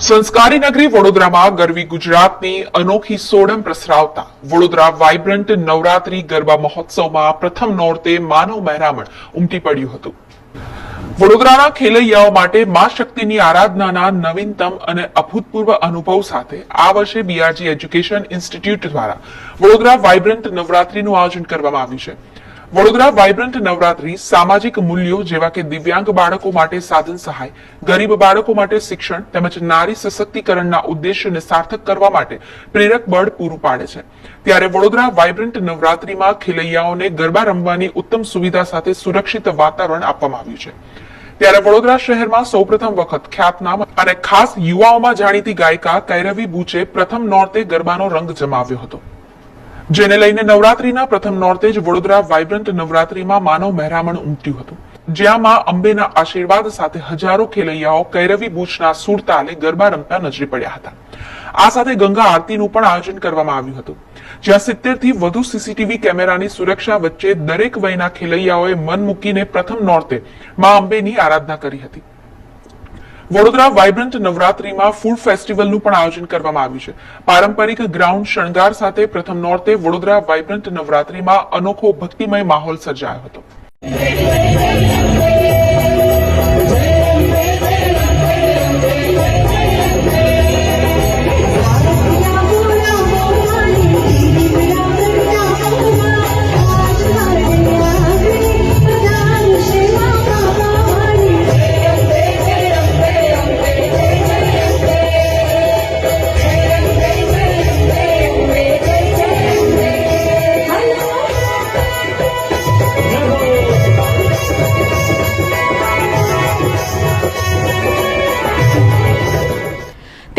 સંસ્કારી નગરી વડોદરામાં ગરવી ગુજરાતની અનોખી સોડમ પ્રસરાવતા. વડોદરા વાઇબ્રન્ટ નવરાત્રી ગરબા મહોત્સવમાં પ્રથમ નોરતે માનવ મહેરામણ ઉમટી પડ્યું હતું. વડોદરાના ખેલૈયાઓ માટે મા શક્તિની આરાધનાના નવીનતમ અને અભૂતપૂર્વ અનુભવ સાથે આ વર્ષે બીઆરજી એજ્યુકેશન ઇન્સ્ટિટ્યૂટ દ્વારા વડોદરા વાઇબ્રન્ટ નવરાત્રીનું આયોજન કરવામાં આવ્યું છે. વડોદરા વાઇબ્રન્ટ નવરાત્રી સામાજિક મૂલ્યો જેવા કે દિવ્યાંગ બાળકો માટે સાધન સહાય, ગરીબ બાળકો માટે શિક્ષણ તેમજ નારી સશક્તિકરણના ઉદ્દેશ્યને સાર્થક કરવા માટે પ્રેરક બળ પૂરું પાડે છે. ત્યારે વડોદરા વાઇબ્રન્ટ નવરાત્રીમાં ખેલૈયાઓને ગરબા રમવાની ઉત્તમ સુવિધા સાથે સુરક્ષિત વાતાવરણ આપવામાં આવ્યું છે. ત્યારે વડોદરા શહેરમાં સૌપ્રથમ વખત ખ્યાતનામ અને ખાસ યુવાઓમાં જાણીતી ગાયિકા કૈરવી બુચે પ્રથમ નોર્તે ગરબાનો રંગ જમાવ્યો હતો. જેને લઈને નવરાત્રીના પ્રથમ નોરતે જ વડોદરા વાઇબ્રન્ટ નવરાત્રીમાં માનવ મહેરામણ ઉમટ્યું હતું. જ્યાં માં અંબેના આશીર્વાદ સાથે હજારો ખેલૈયાઓ કૈરવી બુચના સુરતાલે ગરબા રમતા નજરે પડ્યા હતા. આ સાથે ગંગા આરતીનું પણ આયોજન કરવામાં આવ્યું હતું. જ્યાં સિત્તેરથી વધુ સીસીટીવી કેમેરાની સુરક્ષા વચ્ચે દરેક વયના ખેલૈયાઓએ મન મૂકીને પ્રથમ નોરતે માં અંબેની આરાધના કરી હતી. વડોદરા વાઇબ્રન્ટ નવરાત્રીમાં ફૂડ ફેસ્ટિવલનું પણ આયોજન કરવામાં આવ્યું છે. પારંપરિક ગ્રાઉન્ડ શણગાર સાથે પ્રથમ નોરતે વડોદરા વાઇબ્રન્ટ નવરાત્રીમાં અનોખો ભક્તિમય માહોલ સર્જાયો હતો.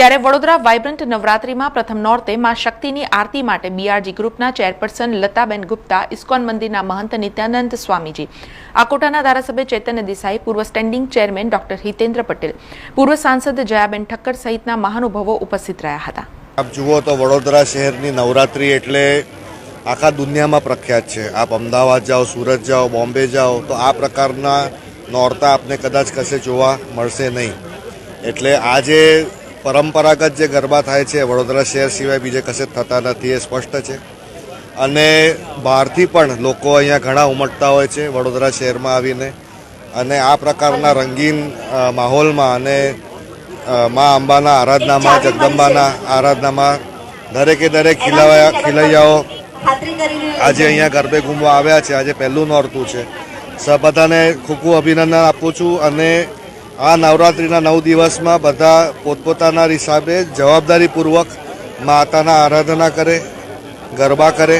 ત્યારે વડોદરા વાઇબ્રન્ટ નવરાત્રીમાં પ્રથમ નોરતે માં શક્તિની આરતી માટે બીઆરજી ગ્રુપના ચેરપર્સન લતાબેન ગુપ્તા, ઇસ્કોન મંદિરના મહંત નિત્યાનંદ સ્વામીજી. આકોટાના ધારાસભ્ય ચૈતન્ય દેસાઈ, પૂર્વ standing chairman doctor Hitendra Patel, પૂર્વ સાંસદ જયાબેન ઠક્કર સહિતના મહાનુભાવો ઉપસ્થિત રહ્યા હતા. આપ જુઓ તો વડોદરા શહેરની નવરાત્રી એટલે આખા દુનિયામાં પ્રખ્યાત છે. આપ અમદાવાદ જાઓ, સુરત જાઓ, બોમ્બે જાઓ, તો આ પ્રકારના નોરતા આપને કદાચ કશે જોવા મળશે નહીં. એટલે આજે પરંપરાગત જે ગરબા થાય છે વડોદરા શહેર સિવાય બીજે કશે થતા નથી એ સ્પષ્ટ છે. અને બહારથી પણ લોકો અહીંયા ઘણા ઉમટતા હોય છે વડોદરા શહેરમાં આવીને. અને આ પ્રકારના રંગીન માહોલમાં અને મા અંબાના આરાધનામાં જગદંબાના આરાધનામાં દરેકે દરેક ખીલવાયા ખીલૈયાઓ આજે અહીંયા ગરબે ઘૂમવા આવ્યા છે. આજે પહેલું નોરતું છે. સ બધાને ખૂબ ખૂબ અભિનંદન આપું છું અને આ નવરાત્રિના નવ દિવસમાં બધા પોતપોતાના હિસાબે જવાબદારીપૂર્વક માતાના આરાધના કરે, ગરબા કરે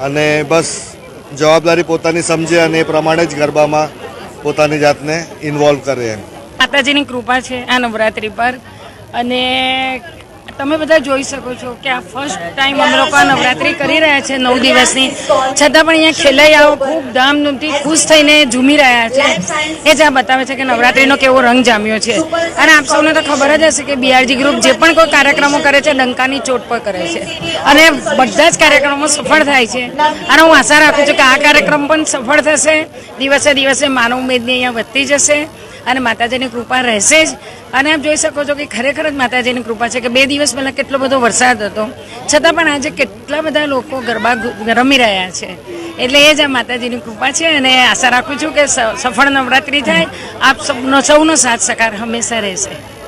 અને બસ જવાબદારી પોતાની સમજે અને એ પ્રમાણે જ ગરબામાં પોતાની જાતને ઇન્વોલ્વ કરે એમ. માતાજીની કૃપા છે આ નવરાત્રિ પર. અને તમે બધા જોઈ શકો છો કે આ ફર્સ્ટ ટાઈમ અમે લોકો નવરાત્રી કરી રહ્યા છે, નવ દિવસની. છતાં પણ અહીંયા ખેલૈયાઓ ખૂબ ધામધૂમથી ખુશ થઈને ઝૂમી રહ્યા છે. એ જ આ બતાવે છે કે નવરાત્રીનો કેવો રંગ જામ્યો છે. અને આપ સૌને તો ખબર જ હશે કે બીઆરજી ગ્રુપ જે પણ કોઈ કાર્યક્રમો કરે છે, ડંકાની ચોટ પર કરે છે. અને બધા જ કાર્યક્રમો સફળ થાય છે. અને હું આશા રાખું છું કે આ કાર્યક્રમ પણ સફળ થશે. દિવસે દિવસે માનવ મેદની અહીંયા વધતી જશે. અને માતાજીની કૃપા રહેશે જ. અને આપ જોઈ શકો છો કે ખરેખર જ માતાજીની કૃપા છે કે બે દિવસ પહેલાં કેટલો બધો વરસાદ હતો. છતાં પણ આજે કેટલા બધા લોકો ગરબા રમી રહ્યા છે. એટલે એ જ આ માતાજીની કૃપા છે અને આશા રાખું છું કે સફળ નવરાત્રિ થાય. આપ સૌનો સૌનો સાથ સહકાર હંમેશા રહેશે.